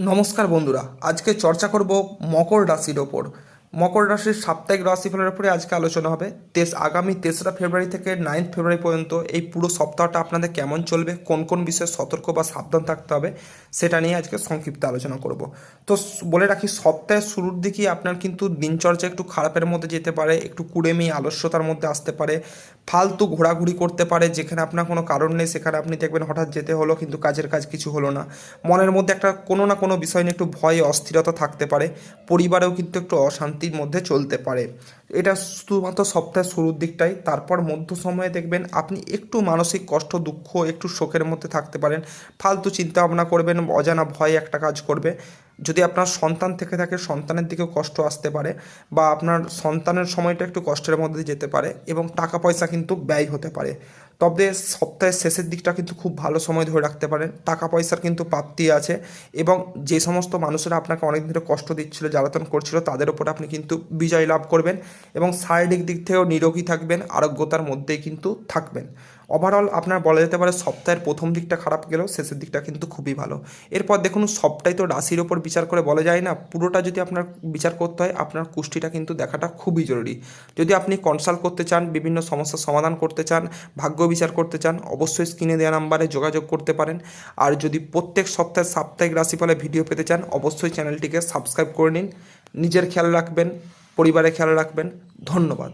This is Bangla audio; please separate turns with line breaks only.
নমস্কার বন্ধুরা আজকে চর্চা করব মকর রাশির ওপর। মকর রাশির সাপ্তাহিক রাশিফলের উপরে আজকে আলোচনা হবে। তেস আগামী তেসরা ফেব্রুয়ারি থেকে নাইন্থ ফেব্রুয়ারি পর্যন্ত এই পুরো সপ্তাহটা আপনাদের কেমন চলবে, কোন কোন বিষয়ে সতর্ক বা সাবধান থাকতে হবে, সেটা নিয়ে আজকে সংক্ষিপ্ত আলোচনা করব। তো বলে রাখি, সপ্তাহের শুরুর দিকেই আপনার কিন্তু দিনচর্যা একটু খারাপের মধ্যে যেতে পারে, একটু কুড়েমি, আলস্যতার মধ্যে আসতে পারে, ফালতু ঘোরাঘুরি করতে পারে, যেখানে আপনার কোনো কারণ নেই, সেখানে আপনি দেখবেন হঠাৎ যেতে হলো, কিন্তু কাজের কাজ কিছু হলো না। মনের মধ্যে একটা কোনো না কোনো বিষয় নিয়ে একটু ভয়, অস্থিরতা থাকতে পারে, পরিবারেও কিন্তু একটু অশান্তির মধ্যে চলতে পারে। এটা শুধুমাত্র সপ্তাহের শুরুর দিকটাই। তারপর মধ্য সময়ে দেখবেন আপনি একটু মানসিক কষ্ট, দুঃখ, একটু শোকের মধ্যে থাকতে পারেন। ফালতু চিন্তা ভাবনা করবেন, অজানা ভয় একটা কাজ করবে। যদি আপনার সন্তান থেকে থাকে, সন্তানের দিকেও কষ্ট আসতে পারে বা আপনার সন্তানের সময়টা একটু কষ্টের মধ্যে যেতে পারে এবং টাকা পয়সা কিন্তু ব্যয় হতে পারে। তবে সপ্তাহের শেষের দিকটা কিন্তু খুব ভালো সময় ধরে রাখতে পারেন। টাকা পয়সার কিন্তু প্রাপ্তি আছে এবং যে সমস্ত মানুষেরা আপনাকে অনেক ধরে কষ্ট দিচ্ছিল, জ্বালাতন করছিল, তাদের উপর আপনি কিন্তু বিজয় লাভ করবেন এবং শারীরিক দিক থেকেও নিরোগী থাকবেন, আরোগ্যতার মধ্যেই কিন্তু থাকবেন। ওভারঅল আপনার বলা যেতে পারে সপ্তাহের প্রথম দিকটা খারাপ গেলেও শেষের দিকটা কিন্তু খুবই ভালো। এরপর দেখুন সবটাই তো রাশির ওপর বিচার করে বলা যায় না, পুরোটা যদি আপনার বিচার করতে হয়, আপনার কুষ্টিটা কিন্তু দেখাটা খুবই জরুরি। যদি আপনি কনসাল্ট করতে চান, বিভিন্ন সমস্যার সমাধান করতে চান, ভাগ্য বিচার করতে চান, অবশ্যই স্ক্রিনে দেওয়া নাম্বারে যোগাযোগ করতে পারেন। আর যদি প্রত্যেক সপ্তাহে সাপ্তাহিক রাশিফলে ভিডিও পেতে চান, অবশ্যই চ্যানেলটিকে সাবস্ক্রাইব করে নিন। নিজের খেয়াল রাখবেন, পরিবারের খেয়াল রাখবেন। ধন্যবাদ।